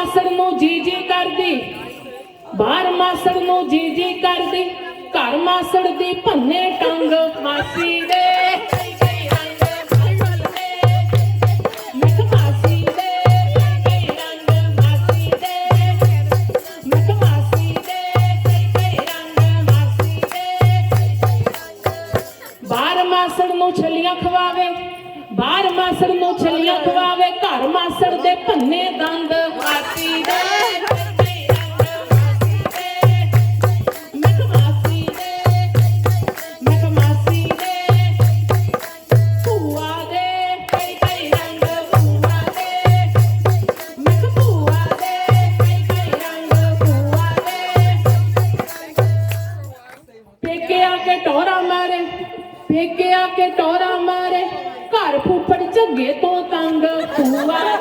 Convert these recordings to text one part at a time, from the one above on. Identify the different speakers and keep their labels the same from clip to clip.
Speaker 1: ਬਾਹਰ ਨੂੰ ਜੀ ਜੀ ਕਰਦੀ। ਬਾਹਰ ਮਾਸਰ ਨੂੰ ਜੀ ਜੀ ਕਰਦੀ। ਘਰ ਮਾਸੜ ਦੀ ਭੰਨੇ ਟੰਗ ਮਾਸੀ ਦੇ। ਮਾਸੜ ਨੂੰ ਛਲੀਆਂ ਖਵਾਵੇ। ਬਾਹਰ ਮਾਸੜ ਨੂੰ ਛਲੀਆਂ ਖਵਾਵੇ। ਘਰ ਮਾਸੜ ਦੇ ਭੰਨੇ ਦੰਦ ਪੇਕੇ ਆ ਕੇ ਟੋਰਾ ਮਾਰੇ ਪੇਕੇ ਆ ਕੇ ਟੋਰਾ ਮਾਰੇ ਘਰ ਫੁੱਫੜ ਝੱਗੇ ਤੋਂ ਤੰਗ ਭੂਆ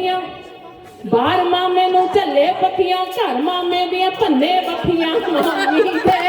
Speaker 1: ਝੱਲੇ ਪੱਖੀਆਂ ਬਾਹਰ ਮਾਮੇ ਨੂੰ ਝੱਲੇ ਪੱਖੀਆਂ ਘਰ ਮਾਮੇ ਦੀਆਂ ਭੰਨੇ ਬੱਖੀਆਂ ਮਾਮੀ ਦੇ